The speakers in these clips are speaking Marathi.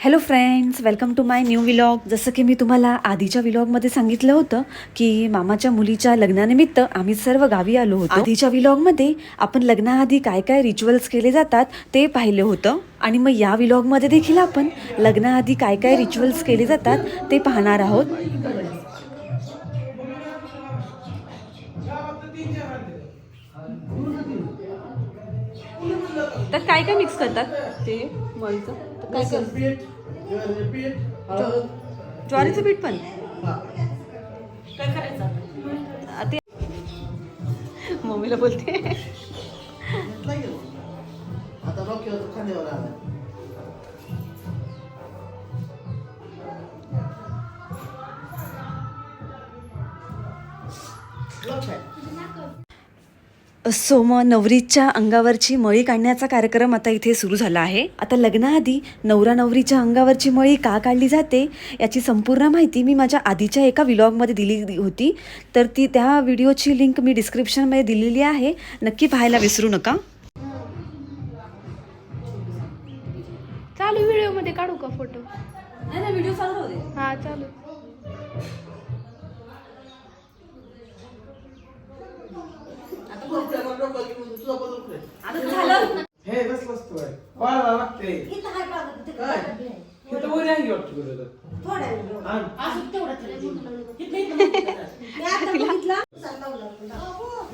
Hello friends welcome to my new vlog जसं की मी तुम्हाला आधीच्या विलॉगमध्ये सांगितलं होतं की मामाच्या मुलीच्या लग्नानिमित्त आम्ही सर्व गावी आलो होतो. आधीच्या विलॉगमध्ये आपण लग्नाआधी काय काय रिच्युअल्स केले जातात ते पाहिलं होतं. आणि मग या विलॉगमध्ये देखील आपण लग्नाआधी काय काय रिच्युअल्स केले जातात ते पाहणार आहोत. त्यात काय काय मिक्स करतात? ते मळीचं काय ज्वारीचं पीठ हळद. ज्वारीचं पीठ पण? ते मम्मीला बोलते. सो मग नवरीच्या अंगावरची मळी काढण्याचा कार्यक्रम आता इथे सुरू झाला आहे. आता लग्नाआधी नवरा नवरीच्या अंगावरची मळी का काढली जाते याची संपूर्ण माहिती मी माझ्या आधीच्या एका व्लॉगमध्ये दिली होती. तर ती त्या व्हिडिओची लिंक मी डिस्क्रिप्शनमध्ये दिलेली आहे. नक्की पाहायला विसरू नका. चालू व्हिडिओमध्ये काढू का फोटो? व्हिडिओ चालू हा चालू तुझा बदल कुठे? आता झालं हे कसलं असतं बाई? वाळवा लागते काय इथं वर आहे की वाटतं कुठं तर. आण.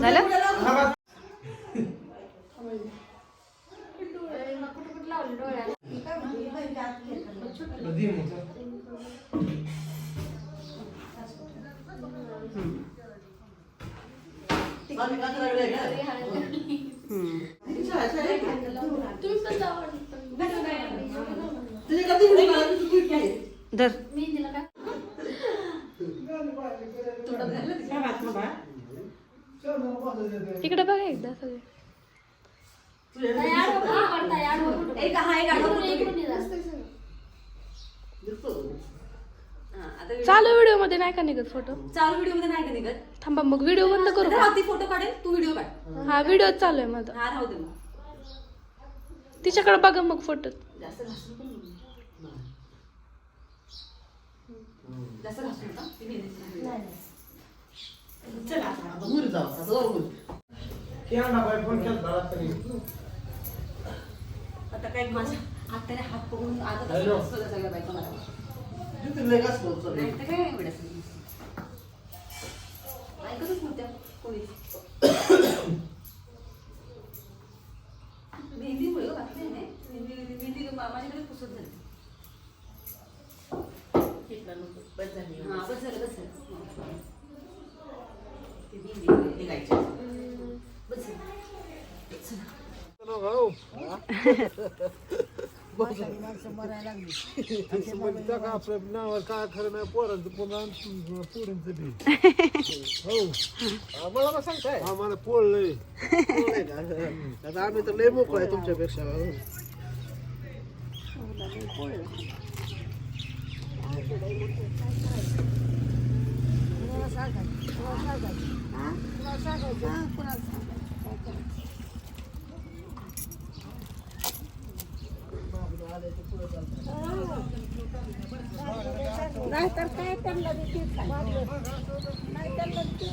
झालं हा, कधी मग? आम्ही काय करायला आहे का? तुम्ही पण जावा तुझे कधी व्हिडिओ काढायचे तू पीठ घे. दर मी दिला का इकडे बघा एकदा सगळे. चालू व्हिडिओमध्ये नाही का निघत फोटो? चालू व्हिडिओमध्ये नाही का निघत? थांबा मग व्हिडिओ बंद करू फोटो काढेल तू व्हिडिओ काढ. हा व्हिडिओ चालू आहे माझा. हा राहू दे मग. तिच्याकडे बघा मग फोटो जास्त. चला आता घरी जाऊ आता जाऊ घरी. आता काय माझ्या हाताने हात पकडून आता हॅलो. सगळ्या बायका मला जिथे लय. नाही तर काय एवढं सगळं. ऐकतच नव्हत्या कोणी मेहंदीमुळे हो, बाकी काही नाही मेहंदी मेहंदी मा- माझ्याकडे पुसत झाली बस झाली. हा बस झालं बस झालं ती मेहंदी निघायची बस झालं चला. असं म्हणता का आपल्या नावावर काय खरं नाही पोरांचं पुन्हा पोरींचं बी हो आम्हाला का सांगताय. आम्हाला पोळलंय आहे आता आम्ही तर लय मोकळ आहे तुमच्यापेक्षा नाहीतर काय त्यांना देतील नाही त्यांना देतील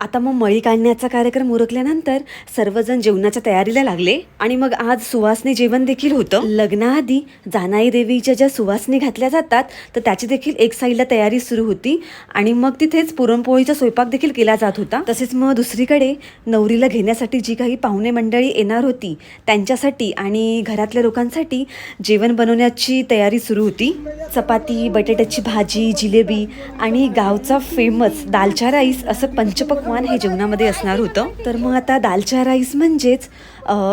आता मग मळी काढण्याचा कार्यक्रम उरकल्यानंतर सर्वजण जेवणाच्या तयारीला लागले आणि मग आज सुवासने जेवण देखील होतं. लग्नाआधी जानाई देवीच्या ज्या सुवासने घातल्या जातात तर त्याची देखील एक साईडला तयारी सुरू होती आणि मग तिथेच पुरणपोळीचा स्वयंपाक देखील केला जात होता. तसेच मग दुसरीकडे नवरीला घेण्यासाठी जी काही पाहुणे मंडळी येणार होती त्यांच्यासाठी आणि घरातल्या लोकांसाठी जेवण बनवण्याची तयारी सुरू होती. चपाती बटाट्याची भाजी जिलेबी आणि गावचा फेमस दालचा राईस असं पंचपक्वान्न पक्वान हे जेवणामध्ये असणार होतं. तर मग आता दालचा राईस म्हणजेच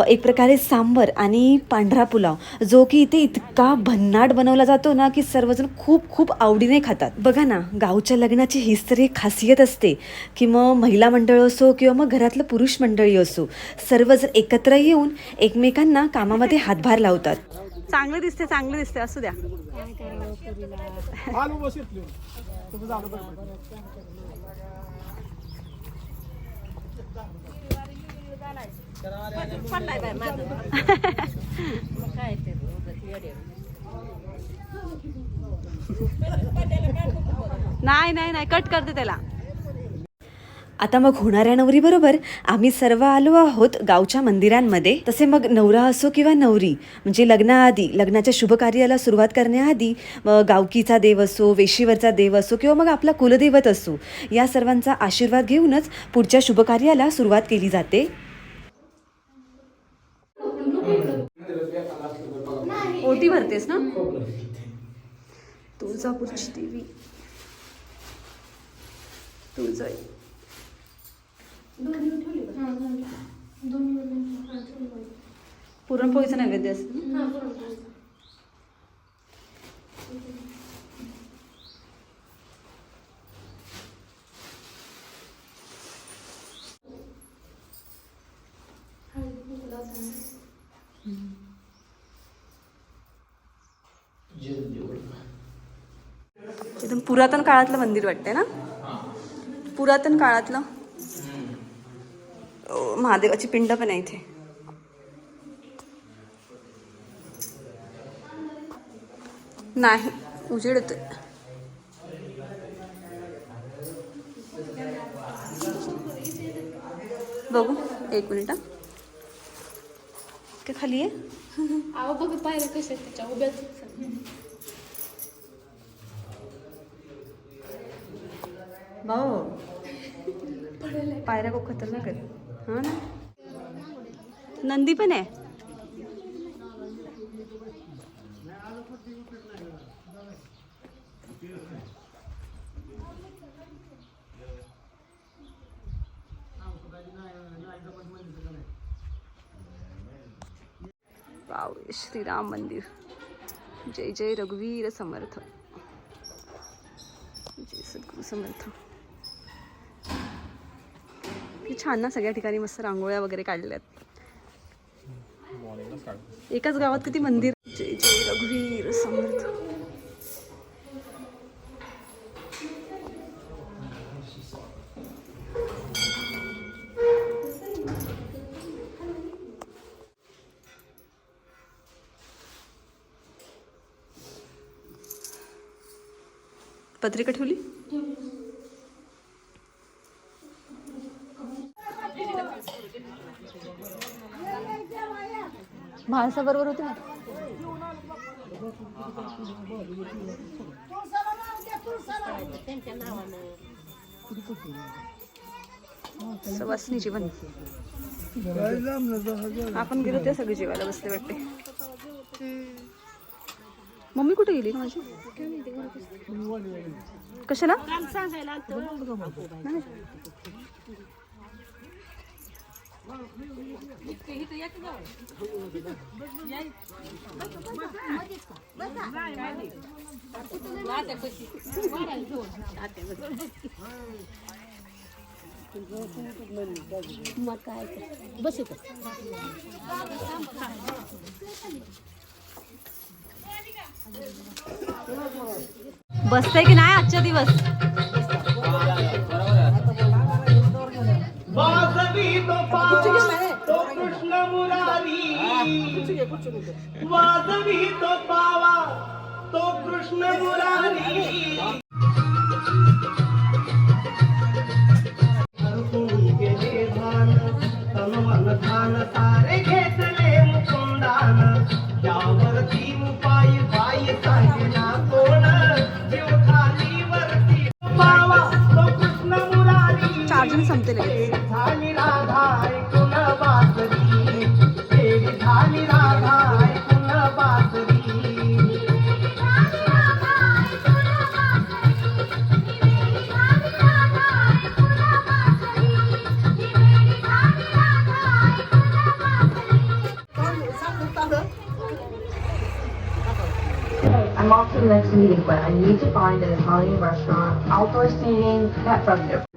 एक प्रकारे सांबर आणि पांढरा पुलाव जो की इथे इतका भन्नाट बनवला जातो ना की सर्वजण खूप खूप आवडीने खातात. बघा ना गावच्या लग्नाची हीच तर एक खासियत असते की मग महिला मंडळ असो किंवा मग घरातलं पुरुष मंडळी असो सर्वजण एकत्र येऊन एकमेकांना कामामध्ये हातभार लावतात. चांगलं दिसते चांगलं दिसते असू द्या. नाही नाही नाही कट करते त्याला. आता मग होणाऱ्या नवरीबरोबर आम्ही सर्व आलो आहोत गावच्या मंदिरांमध्ये. तसे मग नवरा असो किंवा नवरी म्हणजे लग्नाआधी लग्नाच्या शुभ कार्याला सुरुवात करण्याआधी मग गावकीचा देव असो वेशीवरचा देव असो किंवा मग आपला कुलदैवत असो या सर्वांचा आशीर्वाद घेऊनच पुढच्या शुभ कार्याला सुरुवात केली जाते. ओटी भरतेस ना? तुळजापूरची देवी तुळजाई. पुरणपोळीचा नैवेद्य असतो एकदम पुरातन काळातलं मंदिर वाटतंय ना? पुरातन काळातलं? महादेवाची पिंड पण आहे इथे. नाही उजेड होतोय बघू एक मिनिट ते खाली आहे अहो बघ पायऱ्या कशा त्याच्या उभ्याच भाऊ. पायऱ्या खूप खतरनाक आहेत. हा ना? नंदी पण आहे? वाव श्रीराम मंदिर. जय जय रघुवीर समर्थ. जय सद्गुरू समर्थ. छान ना सगळ्या ठिकाणी मस्त रांगोळ्या वगैरे काढल्यात. एकाच गावात किती मंदिर? जय जय रघुवीर समर्थ. पत्रिका ठेवली? म्हाळसा बरोबर होते ना? सवासनी जेवण आपण गेलो ते सगळे जेवायला बसले वाटते. मम्मी कुठे गेली? माझी? कशाला? नाही. बसतंय की नाही आजच्या दिवस तो पावा तो कृष्ण मुरारी। वाजवी तो पावा तो Krishna Murari. Meeting, but I need to find an Italian restaurant, outdoor seating, pet friendly.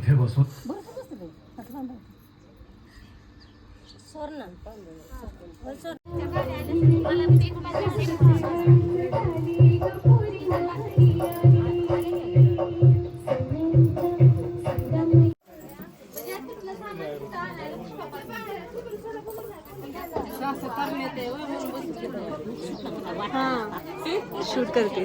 इथे बसून. शूट करते.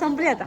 संपली आता.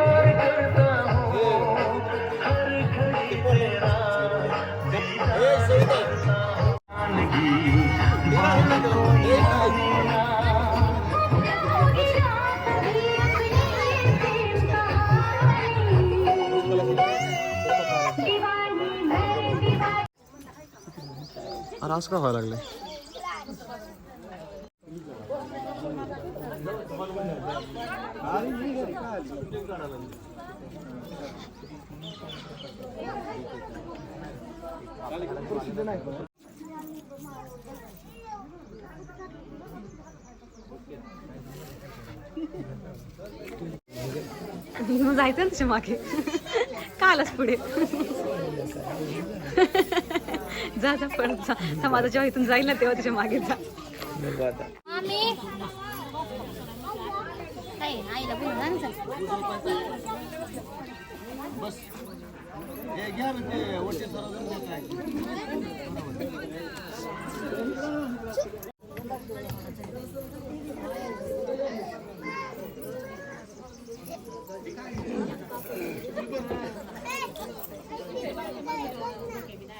रास का व्हायला लागले? जायचं ना त्याच्यामागे. कालच पुढे? जा जा पळत जा. हा माझा जेव्हा इथून जाईल ना तेव्हा त्याच्यामागे जा. सात बाया उठा सात बाया बरोबर लगा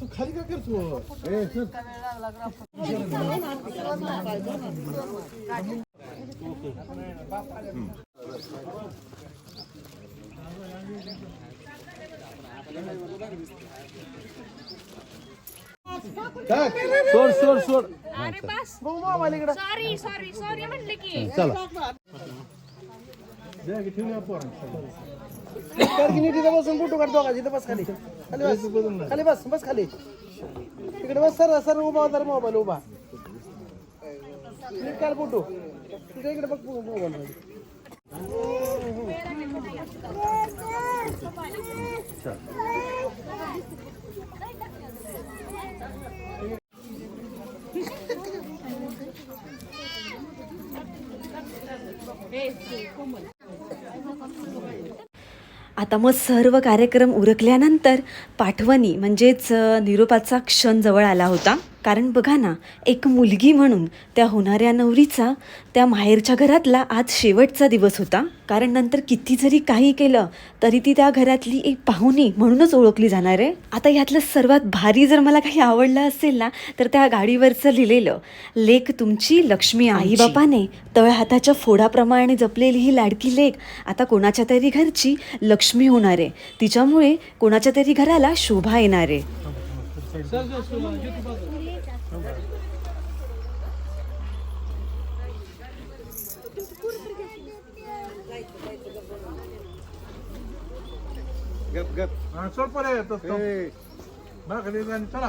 तू खाली का करतो सोड सोड सोड. सॉरी सॉरी सॉरी म्हणले की. चला बसून फोटो काढतो का तिथं बस खाली. खाली बस. खाली बस बस खाली. तिकडे बस सर सर उभा होता मोबाईल उभा. काढ फोटो. तिकडे इकडे बघ मोबाईल आता मग सर्व कार्यक्रम उरकल्यानंतर पाठवणी म्हणजेच निरोपाचा क्षण जवळ आला होता. कारण बघा ना एक मुलगी म्हणून त्या होणाऱ्या नवरीचा त्या माहेरच्या घरातला आज शेवटचा दिवस होता. कारण नंतर किती जरी काही केलं तरी ती त्या घरातली एक पाहुणी म्हणूनच ओळखली जाणार आहे. आता यातलं सर्वात भारी जर मला काही आवडलं असेल ना तर त्या गाडीवरचं लिहिलेलं लेख तुमची लक्ष्मी आई बापाने तळहाताच्या फोडाप्रमाणे जपलेली ही लाडकी लेख आता कोणाच्या तरी घरची लक्ष्मी होणार आहे. तिच्यामुळे कोणाच्या तरी घराला शोभा येणार आहे. गप गप. सोड पर्याय येतो भाकरी आणि चला.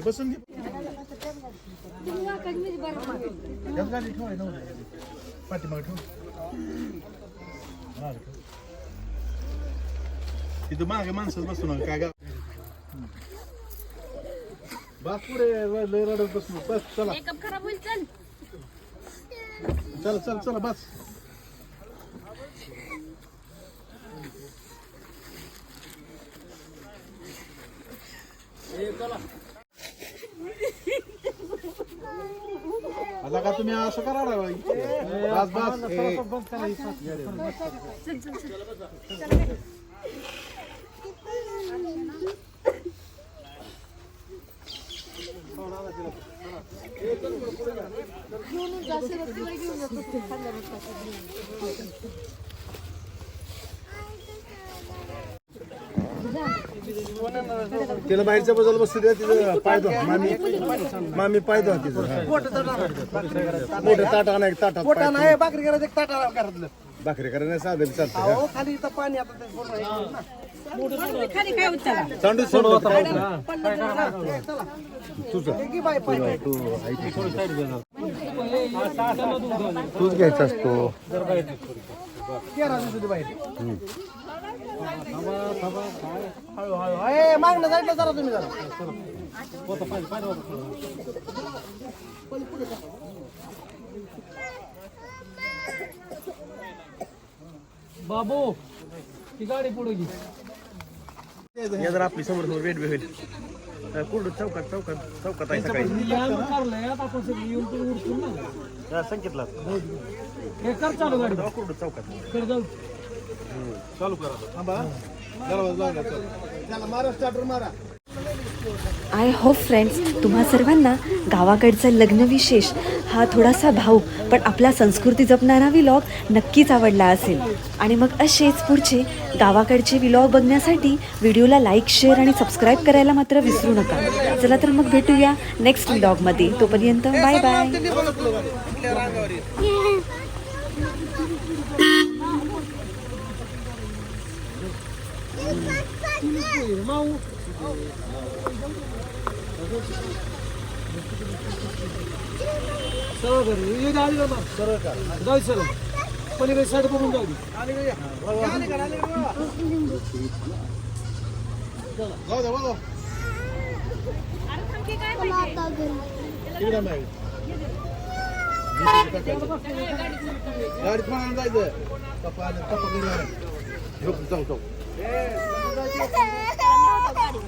हे बसून गाडी ठेवाय नव्हतं पाठीमागे ठेव. इथं मागे माणसं बसू नका काय गा बस पुढे लय रडत बसू नको. बस चला. खराब होईल चल. चला चला चला बस. आला का तुम्ही असं करा रे बाई. बस बस ए. तिला बाहेरच्या बाजूला बसू द्या तिचं पाय धुवा. मामी मामी पाय धुवा तिचं. हा. मोठं ताट ताटात पोटा पाय नाही भाकरी करायचं एक ताटा घरातलं. भाकरी करायला साधं चालतं अहो खाली इथं पाणी आता ते हे ना. चांडू सोडू आता. चला. घे बाई पाय. तूच घ्यायचा असतो. तेरा बाहेर हळू हळू ए मागणं जायचं जरा तुम्ही जरा बाबू ती गाडी पुढे घे. या जर आपली समोर समोर वेट होईल. कुठं? चौकात चौकात चौकात आहे सकाळी. संकेतला. हे कर चालू गाडी. कुठं? चौकात. कर जाऊ. आय होप फ्रेंड्स तुम्हा सर्वांना गावाकडचा लग्न विशेष हा थोडासा भाऊ पण आपला संस्कृती जपणारा विलॉग नक्कीच आवडला असेल. आणि मग असेच पुढचे गावाकडचे विलॉग बघण्यासाठी व्हिडिओला लाईक शेअर आणि सबस्क्राईब करायला मात्र विसरू नका. चला तर मग भेटूया नेक्स्ट व्लॉगमध्ये तोपर्यंत बाय बाय आहे. सरळ कर ये गाडी ना मग. सरळ का जाऊ सरळ पलीकडे साईड बघून जाऊ. आली? आली? आली? जाऊ द्या बघा गाडीत म्हणाला जायचं पप्पा आले, पप्पा आले. जाऊ जाऊ ए, कोणाला जायचं? जा, गाडी.